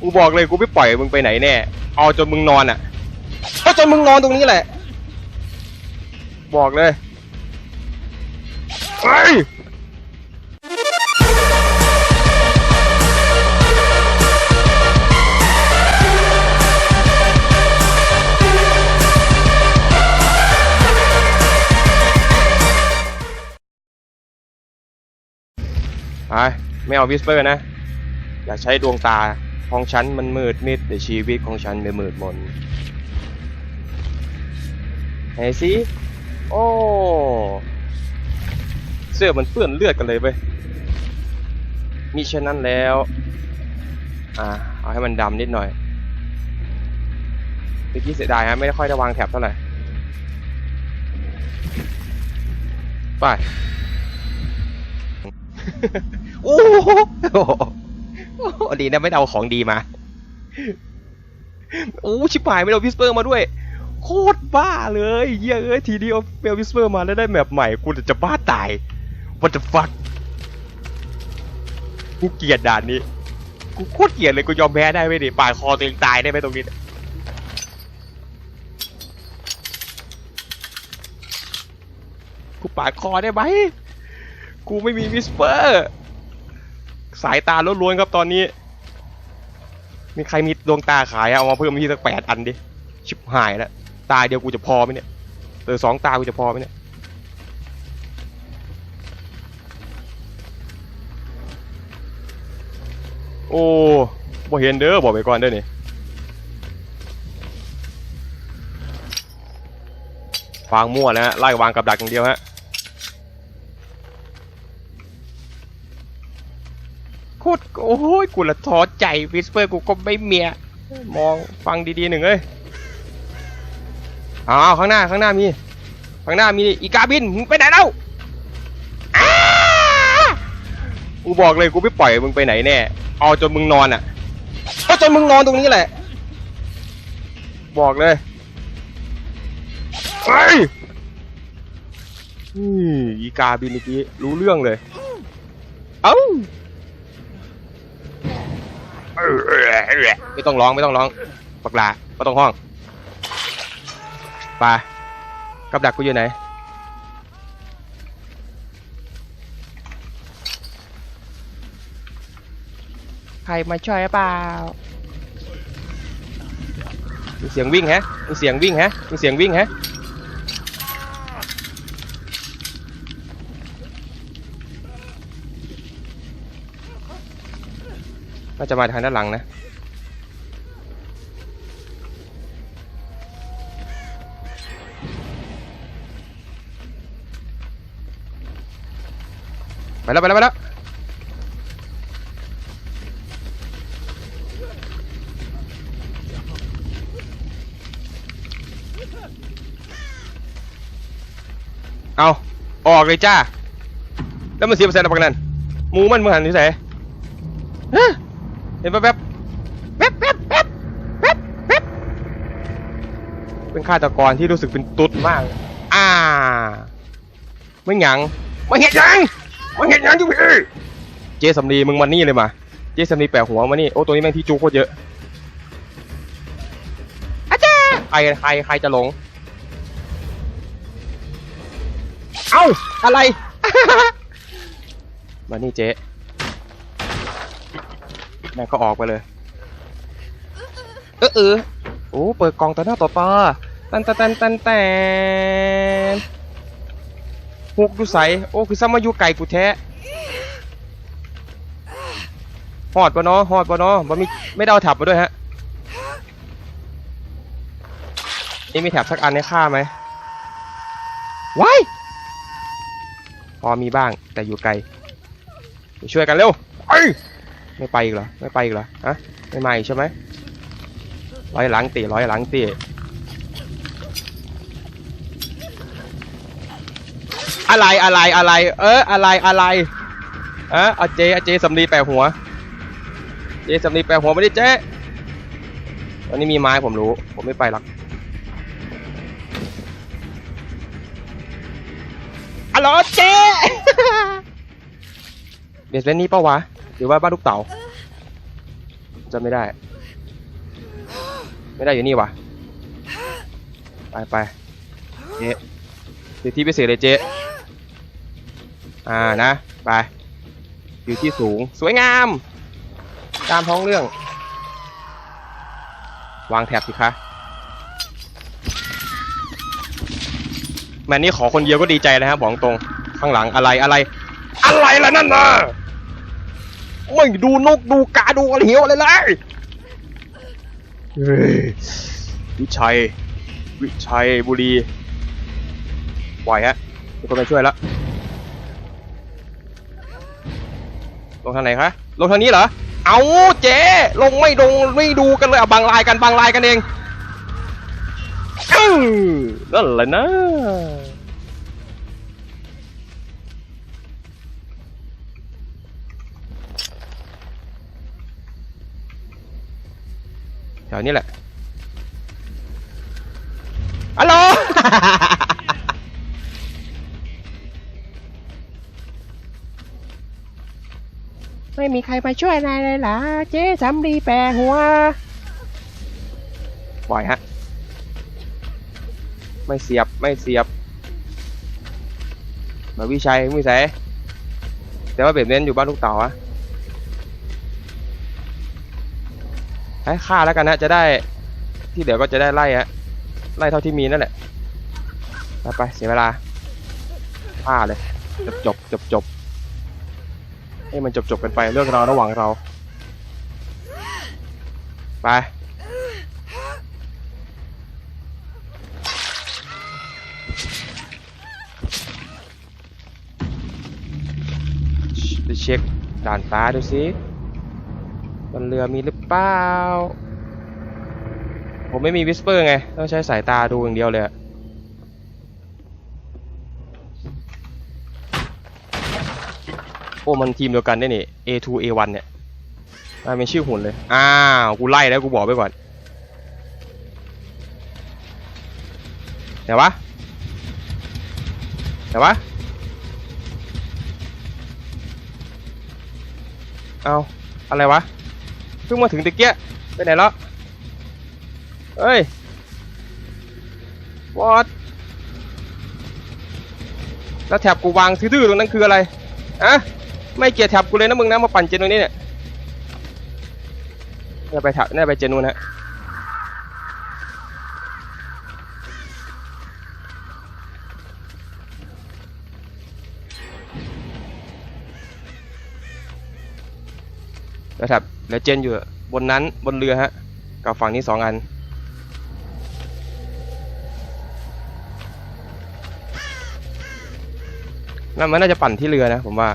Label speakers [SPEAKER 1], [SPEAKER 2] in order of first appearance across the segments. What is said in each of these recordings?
[SPEAKER 1] กูบอกเลยกูไม่ปล่อยมึงไปไหนแน่ เอาจนมึงนอนอะเอาจนมึงนอนตรงนี้แหละ บอกเลยเฮ้ยไปไม่เอาวิสเปอร์นะ อย่าใช้ดวงตา ของฉันมันมืดมิดแต่ชีวิตของฉันไม่มืดมนไหนสิโอ้เสื้อมันเปื้อนเลือดกันเลยเว้ยมิฉะนั้นแล้ว อ่า เอาให้มันดำนิดหน่อยเมื่อกี้เสียดายฮะไม่ได้ค่อยได้วางแถบเท่าไหร่ ไป โอ้โหโอ้โห ดีนะไม่ไดเอาของดีมาโอ้ชิบหายไม่ได้เอาวิสเปอร์มาด้วย โคตรบ้าเลยเยเอ้ยทีเดียวเปลวิสเปอร์มาแล้วได้แมปใหม่กูจะบ้าตาย what the fuck กูเกลียดด่านนี้ กูโคตรเกลียดเลยกูยอมแพ้ได้ไหมดิปาดคอตัวเองตายได้ไหมตรงนี้กูปาดคอได้ไหมกูไม่มีวิสเปอร์ สายตาล้วนๆครับตอนนี้ มีใครมีดวงตาขายอะเอามาเพิ่มที่สักแปดอันดิ ชิบหายแล้ว ตาเดียวกูจะพอไหมเนี่ยเออสองตากูจะพอไหมเนี่ย โอ้บ่เห็นเด้อบอกไปก่อนเด้อนี่วางมั่วนะฮะไล่วางกับดักอย่างเดียวฮะ โคตรโอ้ยกูละท้อใจวิสเปอร์กูก็ไม่เมีย มองฟังดีๆหนึ่งเอ้ยอ้าวข้างหน้าข้างหน้ามี ข้างหน้ามีอีกาบินมึงไปไหนแล้วอ้ากูบอกเลยกูไม่ปล่อยมึงไปไหนแน่เอาจนมึงนอนอะเอาจนมึงนอนตรงนี้แหละ บอกเลยเฮ้ยอีกาบินเมื่อกี้รู้เรื่องเลย เอ้า ไม่ต้องร้องไม่ต้องร้องปักลาไม่ต้องห้องไปกับดักกูอยู่ไหนใครมาช่วยเปล่ามีเสียงวิ่งฮะมีเสียงวิ่งฮะมีเสียงวิ่งฮะ น่าจะมาทางด้านหลังนะ ไปแล้วไปแล้วไปแล้วเอาออกเลยจ้า แล้วมันเสียเปอร์เซ็นต์อะไรประกันนั้นหมูมันมือหันที่ไหนฮะเห็นแป๊บแป๊บแป๊บแป๊บแป๊บแป๊บเป็นฆาตกรที่รู้สึกเป็นตุ๊ดมาก อ่า ไม่หยัง ไม่เห็นหยัง ไม่เห็นหยังจุพี่เจสำลีมึงมานี่เลยมา เจสำลีแปะหัวมานี่ โอ้ตัวนี้แม่งที่จูโคตรเยอะอาจารย์ใครใครใครจะหลง เอ้า อะไร มานี่เจ๊แม่งก็ออกไปเลย เออเออโอ้ เปิดกล่องต่อหน้าต่อตาตันตันตันตันแตน หกดูใสโอ้คือซ้ำมาอยู่ไก่กูแท้หอดปะเนาะหอดปะเนาะบ่มีไม่ได้เอาแถับมาด้วยฮะนี่มีแถบสักอันให้ฆ่าไหมว้ายพอมีบ้างแต่อยู่ไกลช่วยกันเร็วไปไม่ไปอีกเหรอไม่ไปอีกเหรอฮะไม่มาอีกใช่ไหมร้อยหลังตีร้อยหลังตี อะไรอะไรอะไร เอออะไรอะไรออเอาเจเอาเจสำลีแปะหัว เจสำลีแปะหัวไม่ได้เจ๊วันนี้มีไม้ผมรู้ ผมไม่ไปหรอกอะโหลเจ๊เบสเลนนี่ปะวะ หรือว่าบ้านลูกเต๋าจำไม่ได้ ไม่ได้อยู่นี่วะไปไปเจ๊สิทธิพิเศษเลยเจ๊ อ่านะ ไป อยู่ที่สูงสวยงาม ตามท้องเรื่อง วางแถบสิคะแมนนี่ขอคนเดียวก็ดีใจนะครับบอกตรง ข้างหลังอะไรอะไร อะไรล่ะนั่นน่ะไม่ดูนกดูกาดูอะไรเหี่ยวอะไรเลยเฮ้ยวิชัย วิชัยบุรีปล่อยฮะมีคนมาช่วยแล้ว งทางไหนคะลงทางนี้เหรอ เอาเจ๊ลงไม่ลงไม่ดูกันเลยเอาบางลายกันบางลายกันเองอื้อนั่นแหละนะแถวนี้แหละฮัลโหล ไม่มีใครมาช่วยนายเลยหรอเจ๊สำลีแปรหัวปล่อยฮะ ไม่เสียบไม่เสียบมาวิชัยวิสัยแต่ว่าเบ็ดเน้นอยู่บ้านลูกเต่าอะให้ฆ่าแล้วกันนะจะได้ที่เหลือก็จะได้ไล่ฮะไล่เท่าที่มีนั่นแหละไปไปเสียเวลาฆ่าเลยจบจบจบจบ ให้มันจบจบกันไปเรื่องราวระหว่างเรา ไปไปเช็คด่านฟ้าดูสิบนเรือมีหรือเปล่า ผมไม่มีวิสเปอร์ไง ต้องใช้สายตาดูอย่างเดียวเลยอะ อ้มันทีมเดียวกันได้นี่ A2 A1 เนี่ยมันเป็นชื่อหุ่นเลย อ้าว กูไล่แล้วกูบอกไปก่อนไหนวะไหนวะ เอาอะไรวะ เพิ่งมาถึงตะเกียไปไหนแล้วเอ้ยวอดแล้วแถบกูวางทื่อๆตรงนั้นคืออะไรอะ ไม่เกียดแถบกูเลยนะมึงนะมาปั่นเจนตรงนี้เนี่ยน่าไปแถบน่าไปเจนนูนฮะแล้วแถบแล้วเจนอยู่บนนั้นบนเรือฮะกับฝั่งนี้สองอันนั่นมันน่าจะปั่นที่เรือนะผมว่า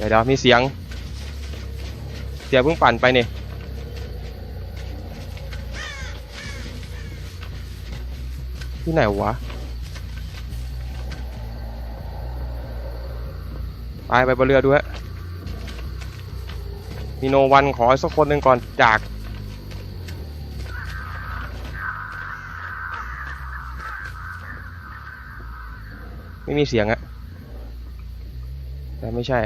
[SPEAKER 1] ดี๋ยวเดี๋ยวมีเสียง เสียงเพิ่งปั่นไปนี่ที่ไหนวะไปไปบนเรือดูฮะมีโนวันขอสักคนหนึ่งก่อนจาก ไม่มีเสียงอะแต่ไม่ใช่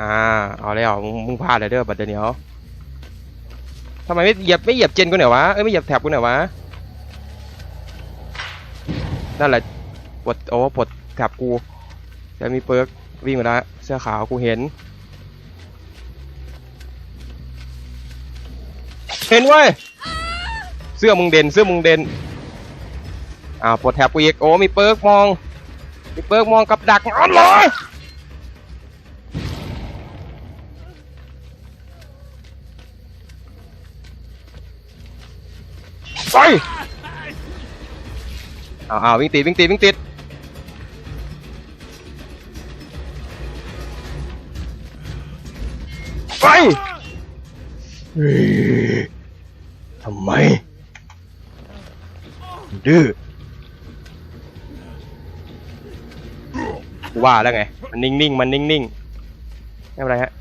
[SPEAKER 1] อ่าเอาแล้วมึงมึงพลาดเลยเด้อบัดเดี๋ยวทำไมไม่เหยียบไม่เหยียบเจนกูหน่อยวะเอ้ยไม่เหยียบแถบกูหน่อยวะนั่นแหละปลดโอ้ปลดแถบกูแต่มีเปิร์กวิ่งมาแล้วเสื้อขาวกูเห็น เห็นเว้ยเสื้อมึงเด่นเสื้อมึงเด่นอ่าปลดแถบกูอีกโอ้มีเปิร์กมองมีเปิร์กมองกับดักอ๋อเหร ไปเอาเอาวิ่งติดวิ่งติดวิ่งติดไปเฮ้ยทำไมดื้อกูว่าแล้วไง มันนิ่งๆ มันนิ่งๆ ไม่เป็นไรฮะ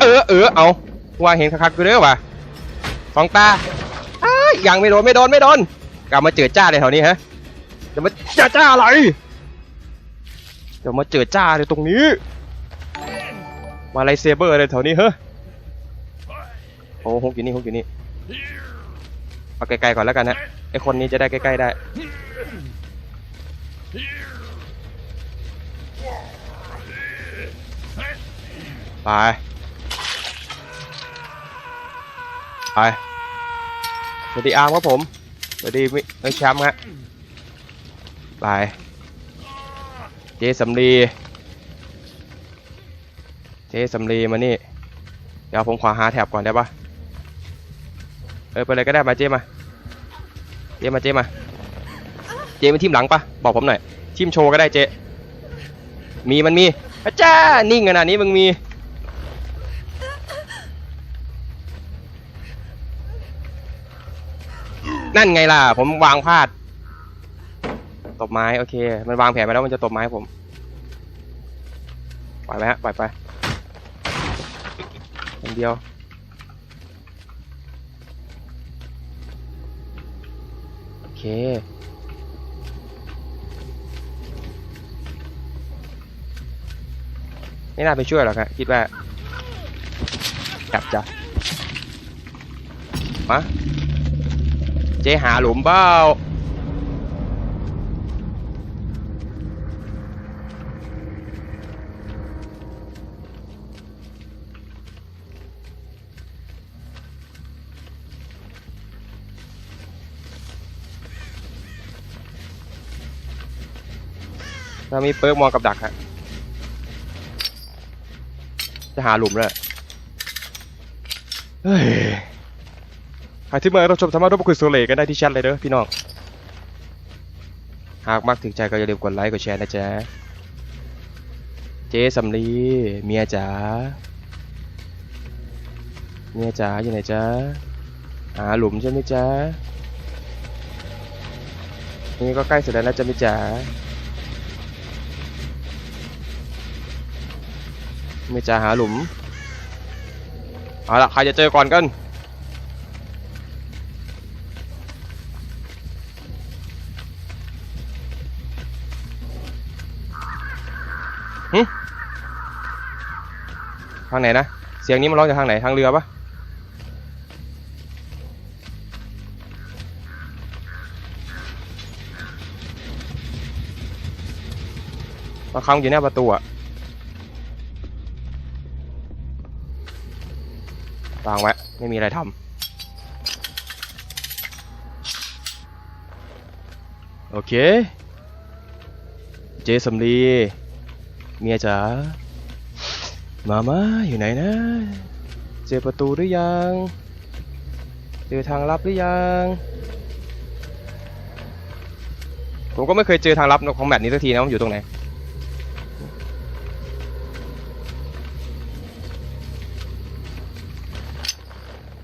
[SPEAKER 1] เออเออเอากู ว่าเห็นคักๆกูเด้อว่ะสองตาอ้ายยังไม่โดนไม่โดนไม่โดนกลับมาเจอจ้าเลยแถวนี้ฮะจะมาจ้าจ้าอะไรเดี๋ยวมาเจอจ้าเลยตรงนี้ มาไลท์เซเบอร์อะไรแถวนี้เฮ้ยโอ้ฮกอยู่นี่ฮกอยู่นี่เอาไกลๆก่อนแล้วกันนะไอคนนี้จะได้ใกล้ๆได้ไป สวัสดีอาร์มครับผม สวัสดีมิเอ้ยแชมป์ฮะไปเจสำลีเจสำลีมานี่ เดี๋ยวผมขอหาแถบก่อนได้ปะเออไปเลยก็ได้มาเจมาเจมาเจมาเจมาทีมหลังปะบอกผมหน่อยทีมโชว์ก็ได้เจ มีมันมีอาจ้านิ่งขนาดนี้มึงมี นั่นไงล่ะ ผมวางพลาด ตบไม้ โอเค มันวางแผนไปแล้วมันจะตบไม้ผม ปล่อยไปฮะ ปล่อยไปคนเดียว โอเค ไม่น่าไปช่วยหรอกครับคิดว่า จับจ้ะมา เจ๊หาหลุมเบ้าเรามีเปิร์กมองกับดักฮะ จะหาหลุมเลยเฮ้ย ใครที่เมารับชมสามารถร่วมคุยโซเลกันได้ที่แชทเลยเด้อพี่น้อง หากมักถึงใจก็อย่าลืมกดไลค์กดแชร์นะจ๊ะ เจ๊สำลีเมียจ๋า เมียจ๋าอยู่ไหนจ๊ะ หาหลุมใช่ไหมจ๊ะ นี่ก็ใกล้เสร็จแล้วนะจ๊ะมิจ๋าไม่จะหาหลุม เอาละใครจะเจอก่อนกัน หึทางไหนนะ เสียงนี้มันร้องจากทางไหน ทางเรือปะบาครั้งอยู่หน้าประตูอะวางไว้ ไม่มีอะไรทำโอเค เจสำลี เมียจ๋ามามาอยู่ไหนนะ เจอประตูหรือยัง เจอทางลับหรือยัง ผมก็ไม่เคยเจอทางลับของแบบนี้สักทีนะมันอยู่ตรงไหน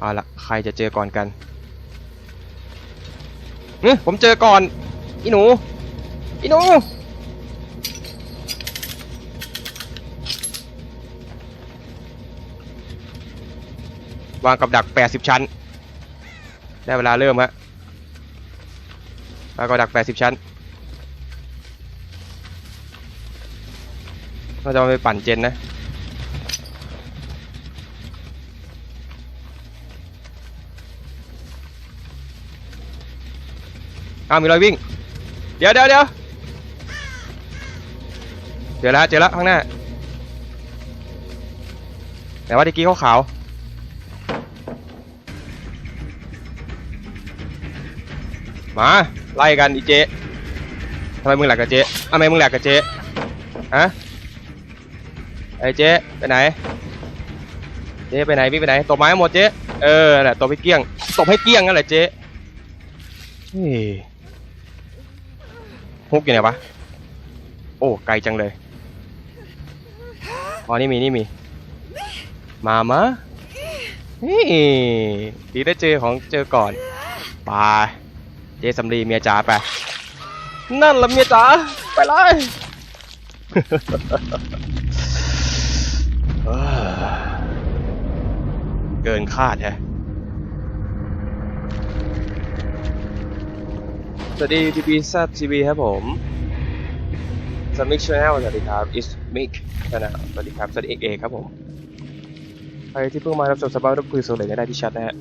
[SPEAKER 1] เอาละใครจะเจอก่อนกันเฮ้ยผมเจอก่อน อีหนู อีหนู วางกับดัก 80 ชั้น ได้เวลาเริ่มฮะวางกับดัก 80 ชั้นเราจะไปปั่นเจนนะอ้าวมีรอยวิ่ง เดี๋ยวเดี๋ยวเดี๋ยวเจอแล้วเจอแล้วข้างหน้า แต่ว่าตะกี้เขาขาว มาไล่กันอีเจทำไมมึงแหลกกับเจทำไมมึงแหลกกับเจฮะไอ้เจไปไหนเจไปไหนวิ่ไปไหนตบไม้หมดเจเออแหละตบให้เกลี้ยงตบให้เกลี้ยงนั่นแหละเจเฮ้ยฮุกอยู่ไหนวะโอ้ไกลจังเลยอ๋อนี่มีนี่มีมามะนี่ดีได้เจอของเจอก่อนไป เจสำลีเมียจ๋าไป นั่นละเมียจ๋าไปเลยเอ้อเกินคาดแฮะสวัสดีทีพีซัทีวีครับผมสมิกชาแนลสวัสดีครับ is mic ชาแนลสวัสดีครับสวัสดีเอกเอกครับผมใครที่เพิ่งมารับชมสบายรับคุยโซเลยก็ได้ที่แชัดนะฮะ